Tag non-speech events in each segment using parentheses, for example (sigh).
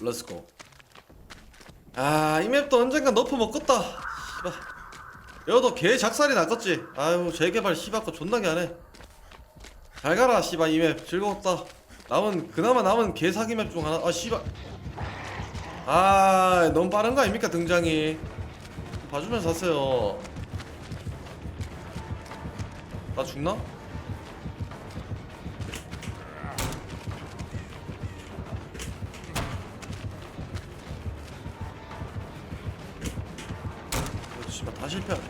렛츠고 아이 맵도 언젠가 너프 먹겠다. 씨발 여도 개 작살이 났겠지. 아유 재개발 씨발거 존나게 하네. 잘 가라 씨발 이 맵. 즐거웠다. 남은 그나마 남은 개 사기 맵 중 하나. 아 씨발. 아 너무 빠른 거 아닙니까 등장이? 봐주면서 하세요. 나 죽나? 실패하네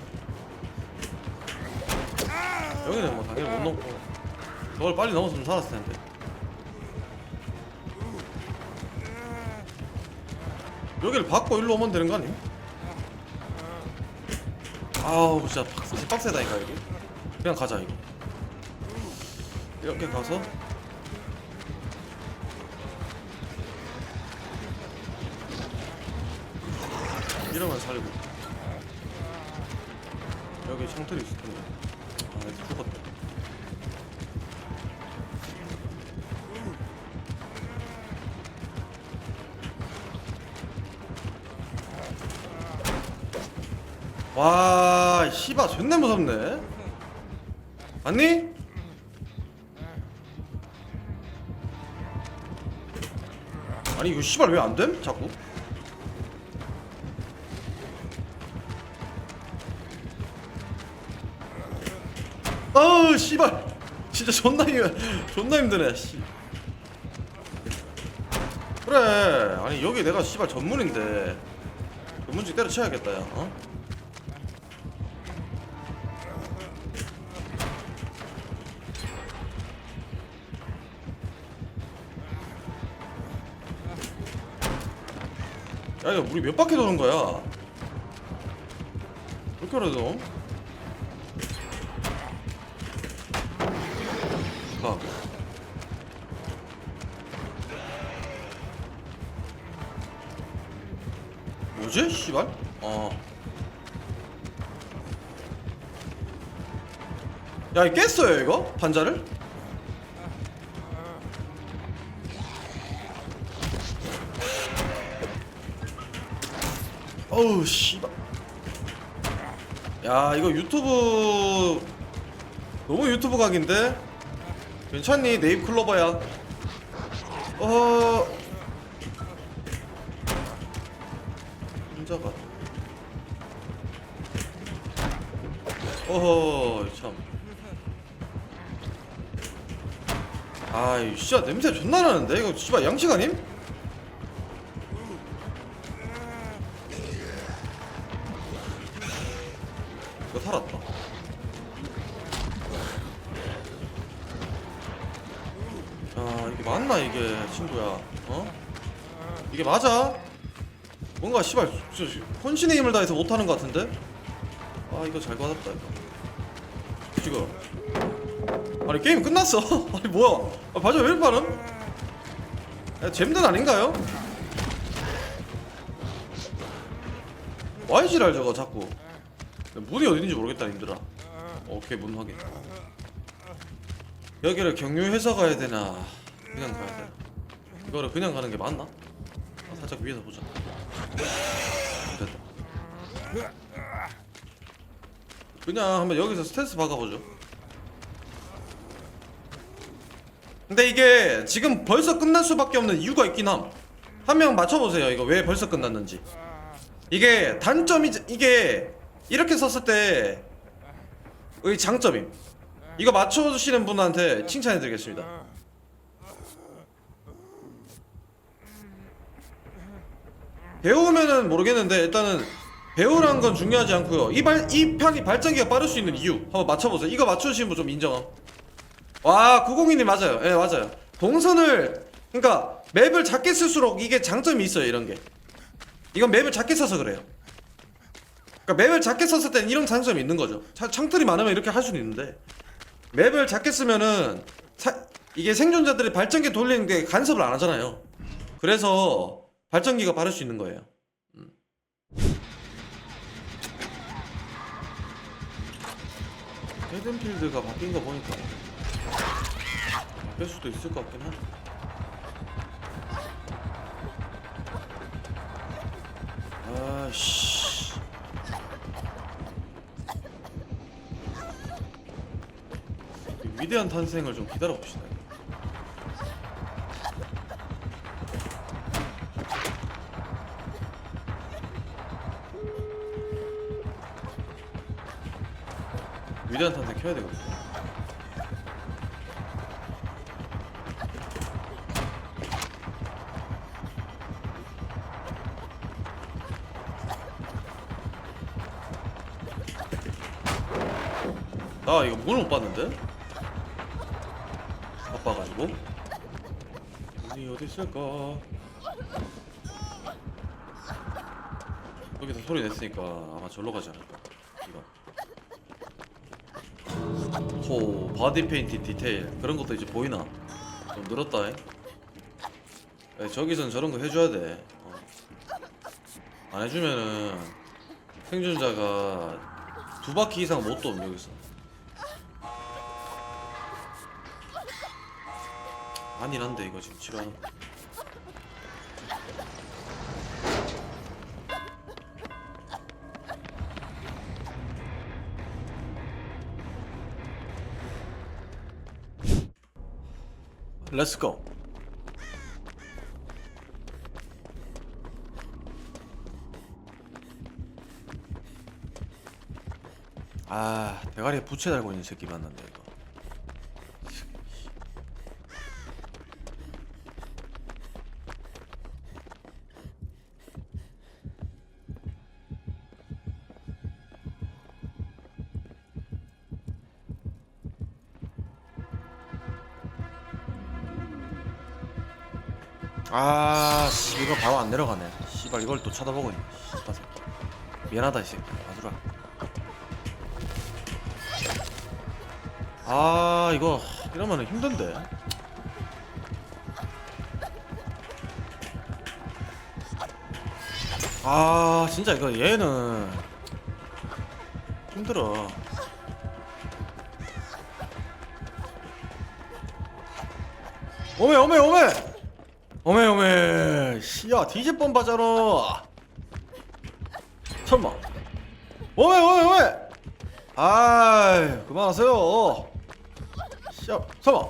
여기는 뭐 당연히 못 넘고. 저걸 빨리 넘었으면 살았을 텐데. 여기를 받고 일로 오면 되는 거 아니? 아우 진짜 빡- 진짜 빡세다니까 여기 그냥 가자 이거. 이렇게 가서. 이러면 살고 여기 창틀이 있을 텐데 아 이거 죽었다 와 씨바 존나 무섭네 맞니? 아니 이거 씨발 왜 안 됨? 자꾸 씨발. 진짜 존나 힘 존나 힘드네 씨. 그래. 아니 여기 내가 씨발 전문인데. 전문직 때려쳐야겠다 야 어? 야 이거 우리 몇 바퀴 도는 거야? 이렇게 오래 도 가 뭐지 씨발 어 야, 이 깼어요, 이거? 판자를? 어우, 씨발. 야, 이거 유튜브 너무 유튜브 각인데? 괜찮니? 네잎 클로버야. 어. 혼자가. 어허, 참. 아이, 씨야 냄새 존나 나는데? 이거 씨발 양식 아님? 이거 살았다. 친구야? 어? 이게 맞아? 뭔가 씨발 혼신의 힘을 다해서 못하는 것 같은데? 아 이거 잘 받았다 이거. 지금 아니 게임 끝났어? (laughs) 아니 뭐야? 아, 바저 왜 이렇게 빠름? 야, 잼든 아닌가요? YG랄 저거 자꾸 문이 어딘지 모르겠다 님들아 오케이 문 확인 여기를 경유해서 가야 되나 그냥 가야 되나 이거를 그냥 가는 게 맞나? 아, 살짝 위에서 보자 됐다 그냥 한번 여기서 스탠스 박아보죠 근데 이게 지금 벌써 끝날 수밖에 없는 이유가 있긴 함. 한 명 맞춰보세요. 이거 왜 벌써 끝났는지. 이게 단점이 이게 이렇게 썼을 때의 장점임. 이거 맞춰주시는 분한테 칭찬해드리겠습니다. 배우면은 모르겠는데 일단은 배우라는 건 중요하지 않고요. 이, 발, 이 편이 발전기가 빠를 수 있는 이유 한번 맞춰보세요. 이거 맞춰주시는 분 좀 인정함. 와 902님 맞아요. 예 맞아요. 동선을 그러니까 맵을 작게 쓸수록 이게 장점이 있어요 이런 게. 이건 맵을 작게 써서 그래요. 그러니까 맵을 작게 썼을 땐 이런 장점이 있는 거죠. 차- 창틀이 많으면 이렇게 할 수는 있는데. 맵을 작게 쓰면은 사- 이게 생존자들이 발전기 돌리는 게 간섭을 안 하잖아요. 그래서 발전기가 빠를 수 있는 거예요 음. 헤든필드가 바뀐 거 보니까 바뀔 수도 있을 것 같긴 하네 씨. 이 위대한 탄생을 좀 기다려 봅시다. 켜야 되거든. 나 이거 문을 못 봤는데? 바빠가지고 문이 어디 있을까? 여기서 소리 냈으니까 아마 절로 가지 않을까 호 바디 페인팅 디테일 그런 것도 이제 보이나? 좀 늘었다 잉? 야, 저기선 저런 거 해줘야 돼 어. 안 해주면은 생존자가 두 바퀴 이상 못 돔 여기서 아니란데 이거 지금 지금 렛츠 고 아 대가리에 부채 달고 있는 새끼 만났네 이거 아, 씨, 이거 바로 안 내려가네. 씨발 이걸 또 쳐다보고 있네. 씨발 새끼. 미안하다 이 새끼. 아들아. 아, 이거 이러면은 힘든데. 아, 진짜 이거 얘는 힘들어. 오메 오메 오메 오메 오메 씨야 뒤질 뻔 봐잖아. 설마. 오메 오메 오메. 아이 그만하세요. 씨야 설마.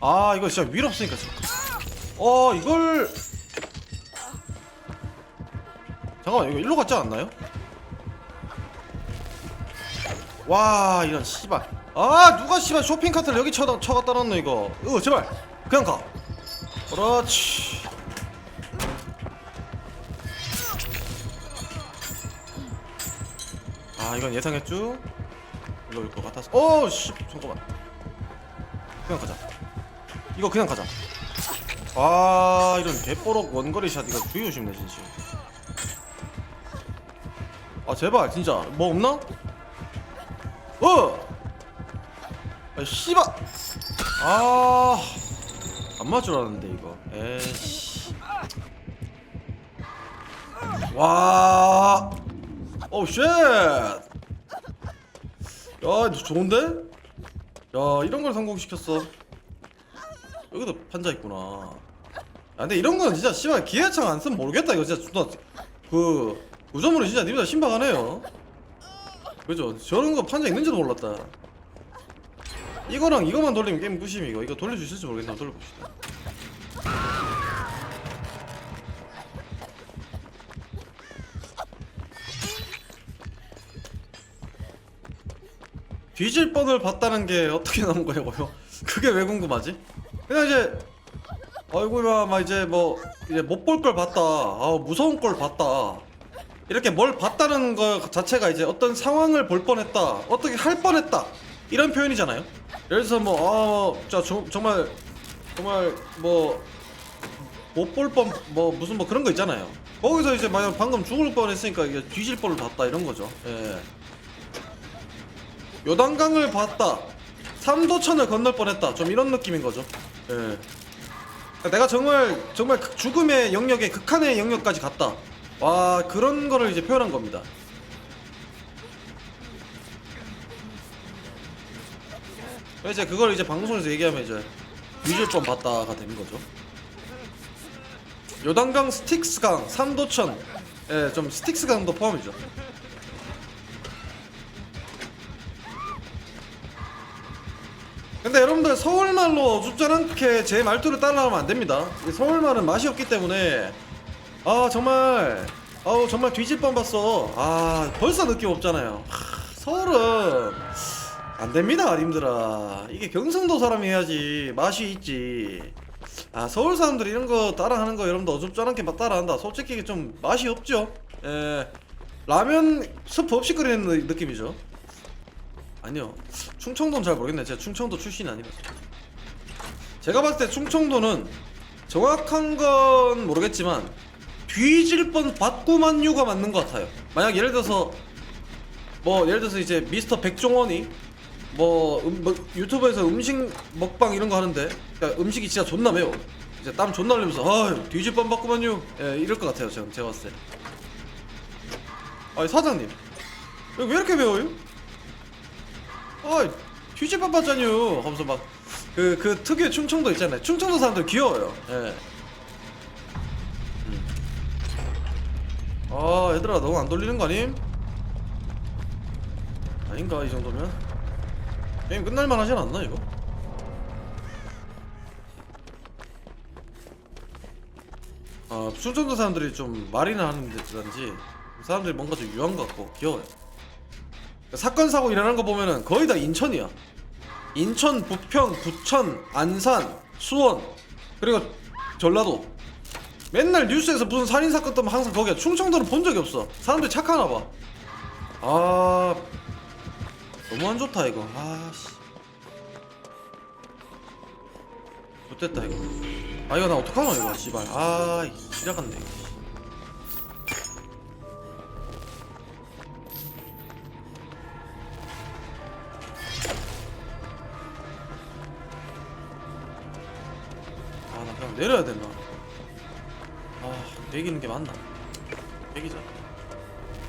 아 이거 진짜 윌 없으니까. 어 이걸. 잠깐만 이거 일로 갔지 않나요? 와 이런 씨발. 아 누가 씨발 쇼핑카트를 여기 쳐다 쳐갖다 놨노 이거. 어 제발. 그냥 가 그렇지. 아 이건 예상했죠? 일로 올것 같아서. 어씨 잠깐만. 그냥 가자. 이거 그냥 가자. 아 이런 개뽀록 원거리 샷 이거 주의 조심네 진짜. 아 제발 진짜. 뭐 없나? 어! 아 씨발. 아... 안 맞을 줄 알았는데 이거. 에이씨 와... 오 쉣! 야 이거 좋은데? 야 이런 걸 성공시켰어. 여기도 판자 있구나. 야 근데 이런 건 진짜 씨발 기회창 안 쓰면 모르겠다. 이거 진짜 존나 그 구조물은 진짜 님들 신박하네요. 그죠? 저런 거 판자 있는지도 몰랐다 이거랑 이거만 돌리면 게임 끝임 이거 이거 돌릴 수 있을지 모르겠네 한번 돌려봅시다. 뒤질 뻔을 봤다는 게 어떻게 나온 거냐고요? (laughs) 그게 왜 궁금하지? 그냥 이제 아이고야 막 이제 뭐 이제 못 볼 걸 봤다. 아 무서운 걸 봤다. 이렇게 뭘 봤다는 거 자체가 이제 어떤 상황을 볼 뻔했다. 어떻게 할 뻔했다 이런 표현이잖아요. 예를 들어서 뭐아자 정말 정말 뭐 못 볼 뻔 뭐 무슨 뭐 그런 거 있잖아요. 거기서 이제 만약 방금 죽을 뻔했으니까 이게 뒤질 뻔을 봤다 이런 거죠. 예. 요단강을 봤다. 삼도천을 건널 뻔했다. 좀 이런 느낌인 거죠. 예. 그러니까 내가 정말 정말 극- 죽음의 영역에 극한의 영역까지 갔다. 와 그런 거를 이제 표현한 겁니다 이제 그걸 이제 방송에서 얘기하면 이제 뒤질 뻔 봤다가 되는 거죠 요단강 스틱스강 삼도천 예, 좀 스틱스 강도 포함이죠. 근데 여러분들 서울말로 줍잖 않게 제 말투를 따라하면 안 됩니다. 이 서울말은 맛이 없기 때문에 아 정말 아우 정말 뻔 봤어. 아 벌써 느낌 없잖아요. 하, 서울은 안 됩니다, 님들아. 이게 경상도 사람이 해야지 맛이 있지. 아 서울 사람들이 이런 거 따라하는 거 여러분들 어줍잖게 막 따라한다. 솔직히 좀 맛이 없죠. 예, 라면 스프 없이 끓이는 느- 느낌이죠. 아니요, 충청도는 잘 모르겠네. 제가 충청도 출신이 아니라서. 제가 봤을 때 충청도는 정확한 건 모르겠지만 뒤질 뻔 받구만유가 맞는 것 같아요. 만약 예를 들어서 뭐 예를 들어서 이제 미스터 백종원이 뭐, 음, 뭐 유튜브에서 음식 먹방 이런 거 하는데 그러니까 음식이 진짜 존나 매워. 이제 땀 존나 흘리면서 아 뒤질 뻔 받구만요. 예, 이럴 것 같아요. 제가 제가 봤을 때. 아니 사장님 왜 이렇게 매워요? 아 뒤질 뻔 받잖요. 하면서 막 그 그 특유의 충청도 있잖아요. 충청도 사람들 귀여워요. 예. 음. 아 얘들아 너무 안 돌리는 거 아님? 아닌가 이 정도면? 게임 끝날만 하진 않나 이거? 아 충청도 사람들이 좀 말이나 하는 데든지 사람들이 뭔가 좀 유한 것 같고 귀여워요. 사건 사고 일어나는 거 보면은 거의 다 인천이야. 인천, 부평, 부천, 안산, 수원 그리고 전라도. 맨날 뉴스에서 무슨 살인 사건 뜨면 항상 거기야. 충청도는 본 적이 없어. 사람들이 착하나 봐아 너무 안 좋다 이거. 아씨. 못됐다 이거. 아 이거 나 어떡하노 이거 씨발. 시작한데 이거 아나 그냥 내려야 되나? 아 매기는 게 맞나? 매기자.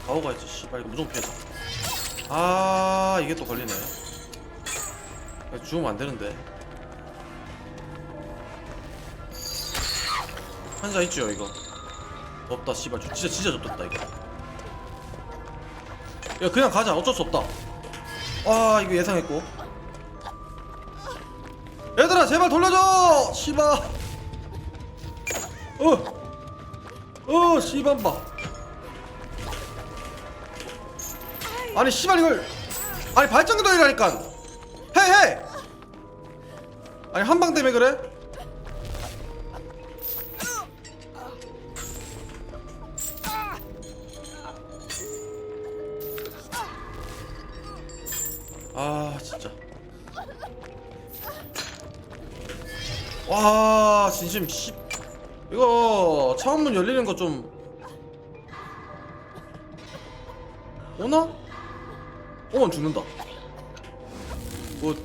가오 가야지 씨발. 이거 무조건 피하자 아 이게 또 걸리네. 이거 죽으면 안 되는데. 한자 있죠 이거? 없다 씨발. 저 진짜 진짜 좁다 이거. 야 그냥 가자. 어쩔 수 없다. 와 이거 예상했고. 얘들아 제발 돌려줘! 씨발. 어어 씨발봐 아니 씨발 이걸. 아니 발전기 돌리라니까. 해해 아니 한방 때문에 그래? 아 진짜. 와 진심 씨. 이거 차원문 열리는 거 좀. 오나? 오면 죽는다. 뭐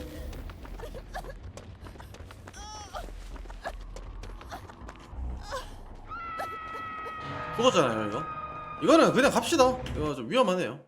그거잖아요 이거. 이거는 그냥 갑시다. 이거 좀 위험하네요